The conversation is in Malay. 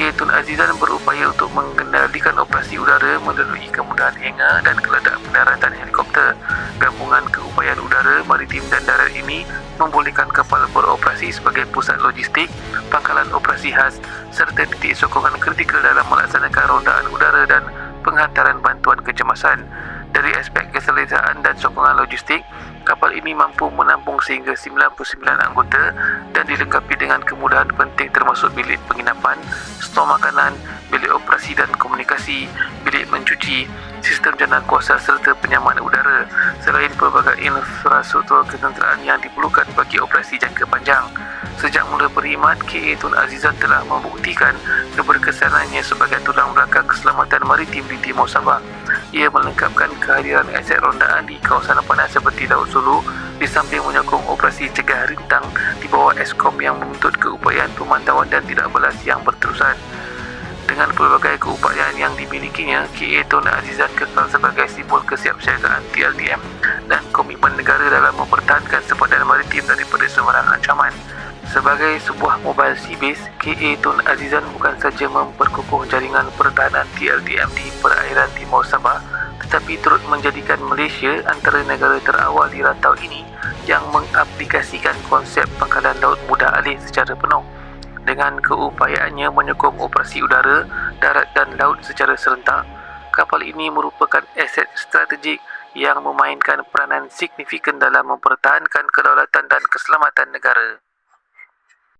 Tun Azizan berupaya untuk mengendalikan operasi udara melalui kemudahan hangar dan keledak pendaratan helikopter. Gabungan keupayaan udara, maritim dan darat ini membolehkan kapal beroperasi sebagai pusat logistik, pangkalan operasi khas serta titik sokongan kritikal dalam melaksanakan rondaan udara dan penghantaran bantuan kecemasan. Dari aspek keselesaan dan sokongan logistik, kapal ini mampu menampung sehingga 99 anggota dan dilengkapi dengan kemudahan penting termasuk bilik penginapan, stor makanan, bilik operasi dan komunikasi, bilik mencuci, sistem jana kuasa serta penyaman udara selain pelbagai infrastruktur ketenteraan yang diperlukan bagi operasi jangka panjang. Sejak mula berkhidmat, KA Tun Azizan telah membuktikan keberkesanannya sebagai tulang belakang keselamatan maritim di Timur Sabah. Ia melengkapkan kehadiran aset rondaan di kawasan panas seperti Laut Sulu di samping menyokong operasi cegah rintang di bawah Eskom yang menuntut keupayaan pemantauan dan tidak balas yang berterusan. Dengan pelbagai keupayaan yang dimilikinya, KA Tun Azizan kekal sebagai simbol kesiapsiagaan TLDM dan komitmen negara dalam mempertahankan sepadan maritim daripada sebarang ancaman. Sebagai sebuah mobile sea base, KA Tun Azizan bukan saja memperkukuh jaringan pertahanan TLDM di perairan Timur Sabah, tetapi turut menjadikan Malaysia antara negara terawal di rantau ini yang mengaplikasikan konsep pangkalan laut mudah alih secara penuh. Dengan keupayaannya menyokong operasi udara, darat dan laut secara serentak, kapal ini merupakan aset strategik yang memainkan peranan signifikan dalam mempertahankan